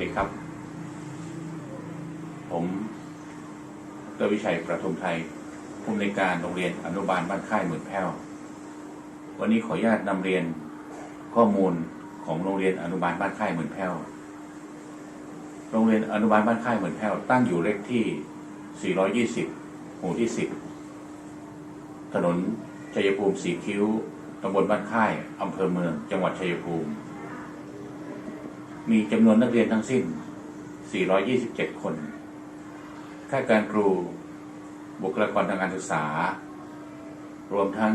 ดีครับ ผมดรวิชัยประทุมไทยผู้อำนวยการโรงเรียนอนุบาลบ้านค่ายหมื่นแพ้ว วันนี้ขออนุญาตนำเรียนข้อมูลของโรงเรียนอนุบาลบ้านค่ายหมื่นแพ้ว โรงเรียนอนุบาลบ้านค่ายหมื่นแพ้ว ตั้งอยู่เลขที่ 420 หมู่ที่ 10 ถนนชัยภูมิสีคิ้วตำบลบ้านค่ายอำเภอเมือง จังหวัดชัยภูมิ มีจำนวนนักเรียนทั้งสิ้น 427 คน ข้าการครู บุคลากรทางการศึกษา รวมทั้ง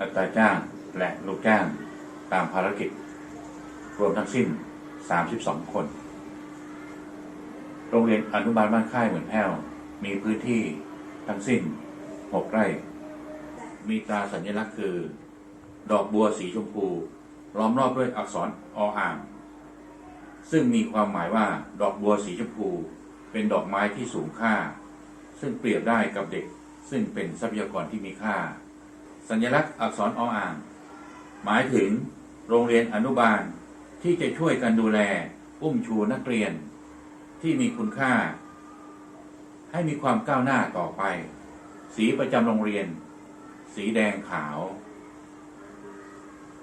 อัตราจ้างและลูกจ้างตามภารกิจ รวมทั้งสิ้น 32 คน โรงเรียนอนุบาลบ้านค่ายเหมือนแพ้ว มีพื้นที่ทั้งสิ้น 6 ไร่ มีตราสัญลักษณ์คือ ดอกบัวสีชมพู ล้อมรอบด้วยอักษรออ่าง ซึ่งมีความหมายว่าดอกบัวสีชมพูเป็นดอกไม้ที่สูงค่า ซึ่งเปรียบได้กับเด็ก ซึ่งเป็นทรัพยากรที่มีค่า สัญลักษณ์อักษรออ่าง หมายถึงโรงเรียนอนุบาลที่จะช่วยกันดูแลอุ้มชูนักเรียน ที่มีคุณค่า ให้มีความก้าวหน้าต่อไป สีประจำโรงเรียน สีแดงขาว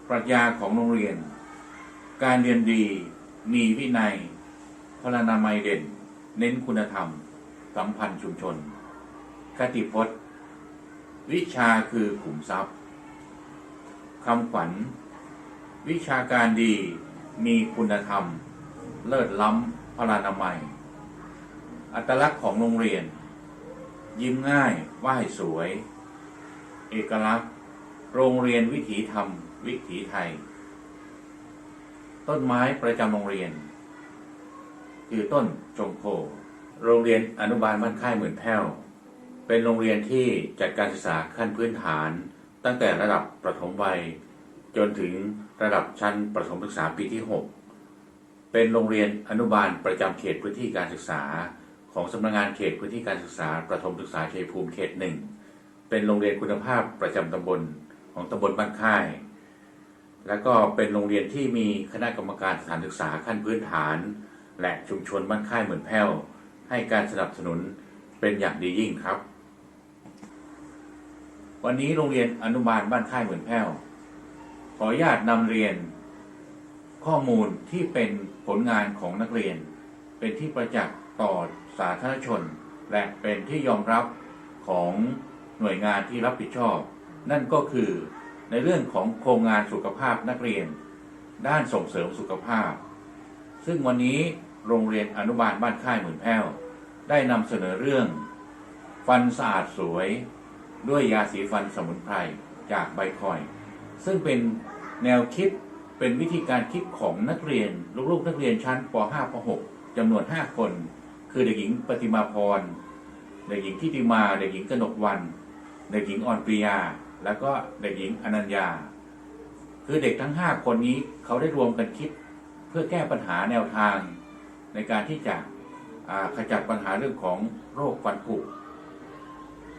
ปรัชญาของโรงเรียน การเรียนดี มีวินัยพลานามัยเด่น เน้นคุณธรรม สัมพันธ์ชุมชน คติพจน์ วิชาคือขุมทรัพย์คำขวัญ วิชาการดีมีคุณธรรม เลิศล้ำพลานามัย อัตลักษณ์ของโรงเรียน ยิ้มง่ายไหว้สวย เอกลักษณ์ โรงเรียนวิถีธรรม วิถีไทย ต้นไม้ประจำโรงเรียน คือต้นจงโค โรงเรียนอนุบาลบ้านค่ายหมื่นแพ้ว เป็นโรงเรียนที่จัดการศึกษาขั้นพื้นฐาน ตั้งแต่ระดับประถมวัย จนถึงระดับชั้นประถมศึกษาปีที่ 6 เป็นโรงเรียนอนุบาลประจำเขตพื้นที่การศึกษา ของสำนักงานเขตพื้นที่การศึกษาประถมศึกษาชัยภูมิเขตหนึ่งเป็นโรงเรียนคุณภาพประจำตำบลของตำบลบ้านค่าย และก็เป็นโรงเรียนที่มีคณะกรรมการสถานศึกษาขั้นพื้นฐาน และชุมชนบ้านค่ายเหมือนแพ้ว ให้การสนับสนุนเป็นอย่างดียิ่งครับ วันนี้โรงเรียนอนุบาลบ้านค่ายเหมือนแพ้ว ขออนุญาตนำเรียน ข้อมูลที่เป็นผลงานของนักเรียน เป็นที่ประจักษ์ต่อสาธารณชน และเป็นที่ยอมรับของหน่วยงานที่รับผิดชอบ นั่นก็คือ ในเรื่องของโครงงานสุขภาพนักเรียน ด้านส่งเสริมสุขภาพ ซึ่งวันนี้โรงเรียนอนุบาลบ้านค่ายหมื่นแพ้ว ได้นำเสนอเรื่อง ฟันสะอาดสวยด้วยยาสีฟันสมุนไพรจากใบคอย ซึ่งเป็นแนวคิดเป็นวิธีการคิดของนักเรียน ลูกๆนักเรียนชั้นป .5 ป .6 จำนวน 5 คน คือเด็กหญิงปฏิมาพร เด็กหญิงทิติมา เด็กหญิงกนกวัน เด็กหญิงอ่อนปริยา แล้วก็เด็กหญิงอนัญญา คือเด็กทั้ง 5 คนนี้เขาได้รวมกันคิดเพื่อแก้ปัญหาแนวทางในการที่จะขจัดปัญหาเรื่องของโรคฟันผุ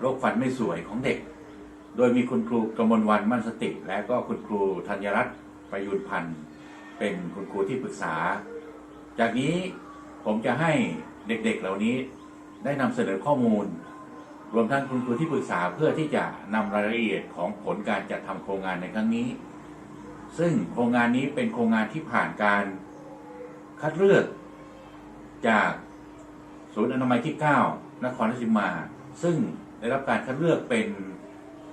โรคฟันไม่สวยของเด็ก โดยมีคุณครูกมลวันมั่นสติ และก็คุณครูธัญรัตน์ประยุนพันธ์เป็นคุณครูที่ปรึกษา จากนี้ผมจะให้เด็กๆเหล่านี้ได้นำเสนอข้อมูล รวมทั้งคุณครูที่ปรึกษาเพื่อที่จะนำรายละเอียดของผลการจัดทำโครงงานในครั้งนี้ ซึ่งโครงงานนี้เป็นโครงงานที่ผ่านการคัดเลือก จากศูนย์อนามัยที่ 9 นครราชสีมา ซึ่งได้รับการคัดเลือกเป็น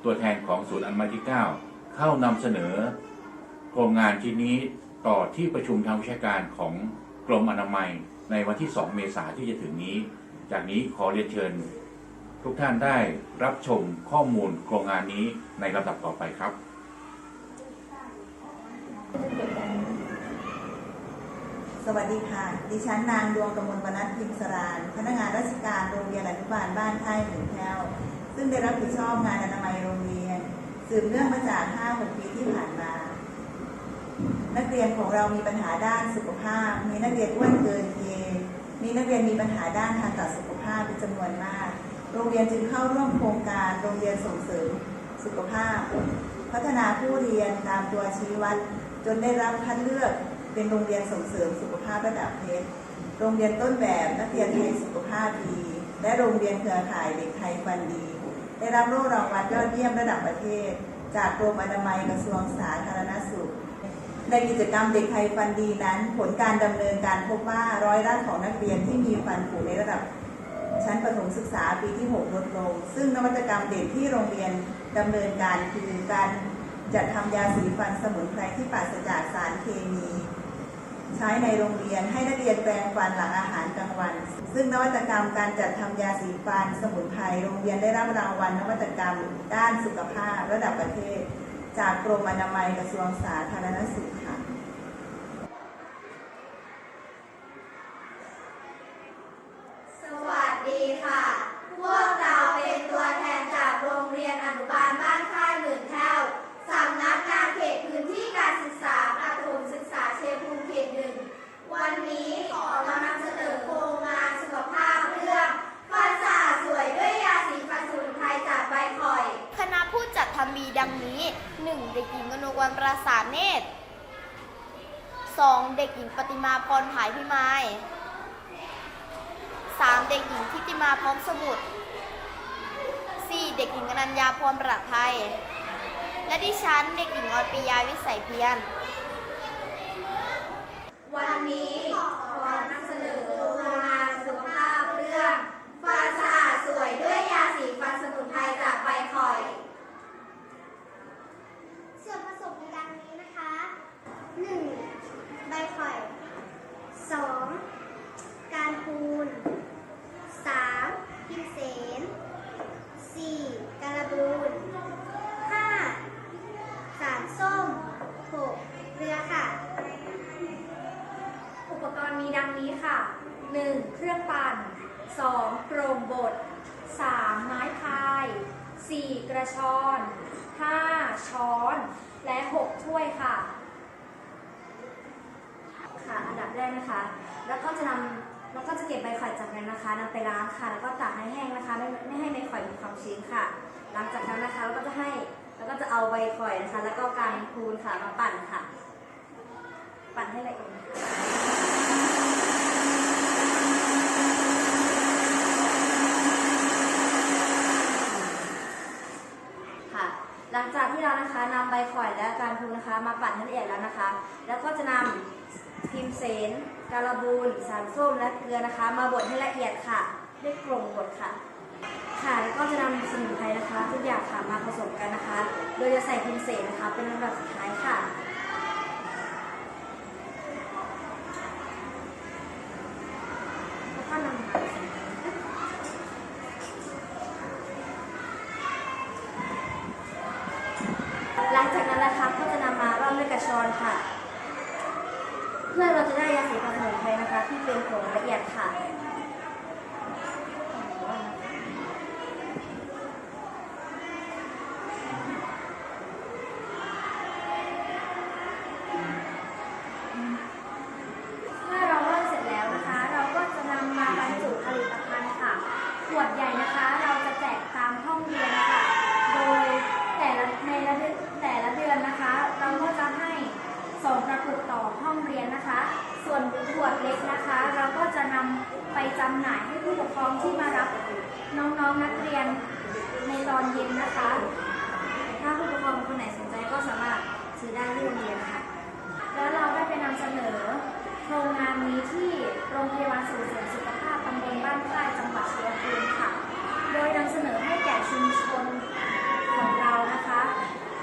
ตัวแทนของศูนย์อนามัยที่ 9 เข้านำเสนอ โครงงานชิ้นนี้ต่อที่ประชุมทางวิชาการของกรมอนามัยในวันที่ 2 เมษายนที่จะถึงนี้ จากนี้ขอเรียนเชิญ ทุกท่านได้รับชมข้อมูลโครงงานนี้ในลำดับต่อไปครับ สวัสดีค่ะ ดิฉันนางดวงกมลวนัทพิมสรานพนักงานราชการโรงเรียนอนุบาลบ้านค่ายหนึ่งแถวซึ่งได้รับผิดชอบงานอนามัยโรงเรียน สืบเนื่องมาจาก 5-6 ปีที่ผ่านมา นักเรียนของเรามีปัญหาด้านสุขภาพ มีนักเรียนอ้วนเกินเกณฑ์มีนักเรียนมีปัญหาด้านทางการสุขภาพเป็นจำนวนมาก โรงเรียนจึงเข้าร่วมโครงการโรงเรียนส่งเสริมสุขภาพ พัฒนาผู้เรียนตามตัวชี้วัด จนได้รับคัดเลือกเป็นโรงเรียนส่งเสริมสุขภาพระดับเพชรโรงเรียนต้นแบบนักเรียนไทยสุขภาพดี และโรงเรียนเครือข่ายเด็กไทยฟันดี ได้รับโล่รางวัลยอดเยี่ยมระดับประเทศ จากกรมอนามัยกระทรวงสาธารณสุขในกิจกรรมเด็กไทยฟันดีนั้น ผลการดำเนินการพบว่าร้อยละของนักเรียนที่มีฟันผุในระดับ ชั้นประถมศึกษาปีที่ 6 ลดลง ซึ่งนวัตกรรมเด็กที่โรงเรียนดำเนินการคือการจัดทำยาสีฟันสมุนไพรที่ปราศจากสารเคมี ใช้ในโรงเรียนให้นักเรียนแปรงฟันหลังอาหารกลางวัน ซึ่งนวัตกรรมการจัดทำยาสีฟันสมุนไพรโรงเรียนได้รับรางวัลนวัตกรรม ด้านสุขภาพระดับประเทศ จากกรมอนามัยกระทรวงสาธารณสุขค่ะ สวัสดีค่ะ พวกเราเป็นตัวแทนจากโรงเรียนอนุบาลบ้านค่ายหมื่นแถวสำนักงานเขตพื้นที่การศึกษาประถมศึกษาเชยภูมิเขตหนึ่ง วันนี้ขอนำเสนอโครงงานสุขภาพเรื่องฟันสะอาดสวยด้วยยาสีฟันสมุนไพรจากใบข่อย คณะผู้จัดทำมีดังนี้ 1. เด็กหญิงกนกวันปราสาทเนตร 2. เด็กหญิงปฏิมาพรผายพิมาย 3. เด็กหญิงทิติมาพร้อมสมุทร 4. เด็กหญิงอนัญญาพรประไทยและดิฉันเด็กหญิงออนปิยาวิสัยเพียร วันนี้ำเสนอโครงงานสุขภาพเรื่องฟันสะอาดสวยด้วยยาสีฟันสมุนไพรจากใบข่อย ส่วนผสมในดังนี้นะคะ 1. ใบข่อย 2. การพูน 3. พิมเสน 4. การบูน 5. สารส้ม 6. เกลือค่ะ อุปกรณ์มีดังนี้ค่ะ 1. เครื่องปั่น 2. โปร่งบด 3. ไม้พาย 4. กระชอน 5. ช้อน และ 6 ถ้วยค่ะ ค่ะ อันดับแรกนะคะ แล้วก็จะนำแล้วก็จะเก็บใบข่อยจากนั้นนะคะนำไปล้างค่ะ แล้วก็ตากให้แห้งนะคะ ไม่ไม่ให้ใบข่อยมีความชื้นค่ะ หลังจากนั้นนะคะเราก็จะให้แล้วก็จะเอาใบข่อยนะคะ แล้วก็การพูนค่ะมาปั่นค่ะ ปั่นให้ละเอียดนะคะค่ะ หลังจากที่เรานะคะนำใบข่อยและการพูนนะคะ มาปั่นให้ ละเอียดแล้วนะคะ แล้วก็จะนำพิมเสนการบูนสารส้มและเกลือนะคะ มาบดให้ละเอียดค่ะด้วยกลงบดค่ะ ค่ะแล้วก็จะนำสมุนไพรนะคะ ทุกอย่างค่ะมาผสมกันนะคะ โดยจะใส่พิมเสนนะคะ เป็นลำดับสุดท้ายค่ะ แล้วก็นำมาผสมกันนะคะหลังจากนั้นนะคะก็จะนำมาร่อนด้วยกระชอน ค่ะ เพื่อเราจะได้ยาสีฟันสมุนไพรนะคะ ที่เป็นผงละเอียดค่ะเมื่อเราร่อนเสร็จแล้วนะคะเราก็จะนำมาบรรจุผลิตภัณฑ์ค่ะขวดใหญ่นะคะเราจะแจกตามห้องเรียนค่ะ โดยแต่ละในละแต่ละเดือนนะคะ เราก็จะให้ สองกระปุกต่อห้องเรียนนะคะ ส่วนขวดเล็กนะคะ เราก็จะนำไปจำหน่ายให้ผู้ปกครองที่มารับน้องๆนักเรียนในตอนเย็นนะคะ ถ้าผู้ปกครองคนไหนสนใจก็สามารถซื้อได้ที่โรงเรียนค่ะ แล้วเราได้ไปนำเสนอโครงงานนี้ที่โรงพยาบาลส่งเสริมสุขภาพตำบลบ้านค่ายจังหวัดชัยภูมิค่ะ โดยนำเสนอให้แก่ชุมชนของเรานะคะ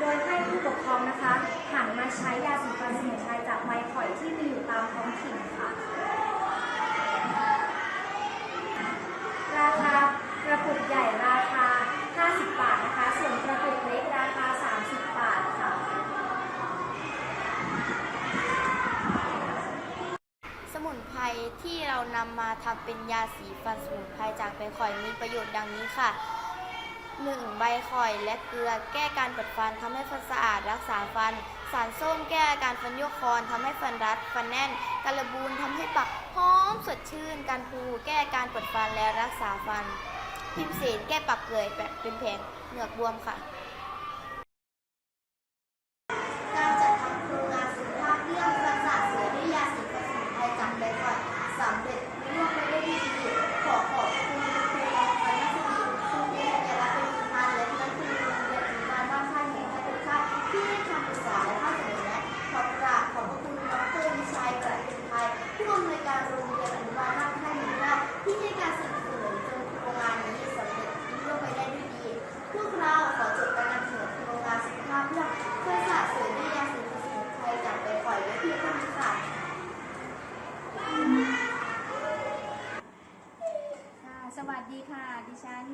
โดยให้ผู้ปกครองนะคะหันมาใช้ยาสีฟันสมุนไพรจากใบข่อยที่มีอยู่ตามท้องถิ่นค่ะ ราคากระปุกใหญ่ราคา 50 บาทนะคะ ส่วนกระปุกเล็กราคา 30 บาทค่ะ สมุนไพรที่เรานำมาทำ เป็นยาสีฟันสมุนไพรจากใบข่อยมีประโยชน์ดังนี้ค่ะ 1. ใบข่อยและเกลือแก้การปวดฟันทำให้ฟันสะอาดรักษาฟัน สารส้มแก้อาการฟันโยกคอนทำให้ฟันรัด ฟันแน่นกระบูนทำให้ปากหอมสดชื่นการพูแก้การปวดฟันและรักษาฟันพิมเสนแก้ปากเกยแบบเป็นแผลเหงือกบวมค่ะ การจัดทำโครงงานสุขภาพเรื่องฟันสะอาดสวยด้วยยาสีฟันสมุนไพรจากใบข่อยสำเร็จ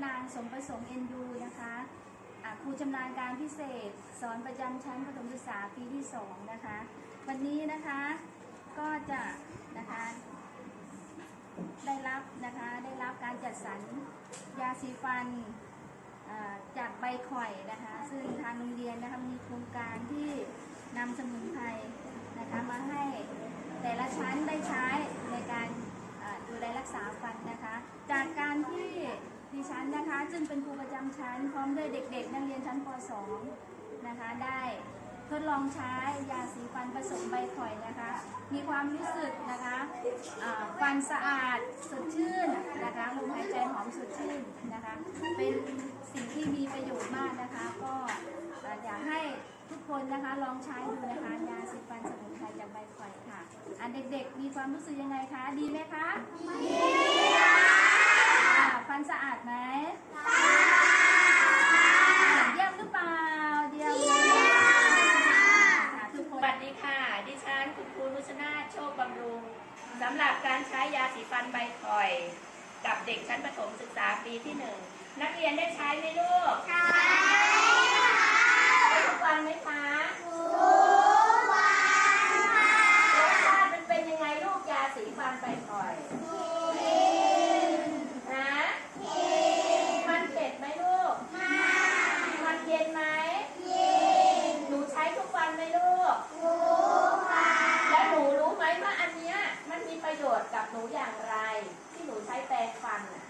นางสมประสงค์เอ็นยูนะคะอ่า ครูชำนาญการพิเศษ สอนประจำชั้นประถมศึกษาปีที่สองนะคะ วันนี้นะคะก็จะนะคะได้รับนะคะได้รับการจัดสรรยาสีฟันจากใบข่อยนะคะ ซึ่งทางโรงเรียนนะคะมีโครงการที่นำสมุนไพรนะคะมาให้แต่ละชั้นได้ใช้ในการดูแลรักษาฟันนะคะ จากการที่ ดิฉันนะคะ ซึ่งเป็นครูประจำชั้น พร้อมด้วยเด็กๆ นักเรียนชั้นป .2 นะคะ ได้ทดลองใช้ยาสีฟันผสมใบข่อยนะคะ มีความรู้สึกนะคะฟันสะอาดสดชื่นนะคะลมหายใจหอมสดชื่นนะคะ เป็นสิ่งที่มีประโยชน์มากนะคะ ก็อ่าอยากให้ทุกคนนะคะลองใช้ดูนะคะยาสีฟันสมุนไพรจากใบข่อยค่ะ อันเด็กๆมีความรู้สึกยังไงคะ ดีไหมคะ ดีค่ะ ฟันสะอาดไหมเยี่ยมหรือเปล่าเยี่ยมเลยค่ะทุกคนสวัสดีค่ะ ดิฉันคุณครูนุชนาถโชคบำรุงสำหรับการใช้ยาสีฟันใบข่อย กับเด็กชั้นประถมศึกษาปีที่หนึ่งนักเรียนได้ใช้ไหมลูกใช้ใช้ทุกวันไหมคะทุกวันรสชาติมันเป็นยังไงลูกยาสีฟันใบข่อยนะมันเผ็ดไหมลูกมันเย็นไหม หนูใช้ทุกวันไหมลูก แล้วหนูรู้ไหมว่าอันเนี้ยมันมีประโยชน์กับหนูอย่างไร ที่หนูใช้แปรงฟันน่ะ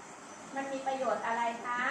มันมีประโย ชน์อะไรคะ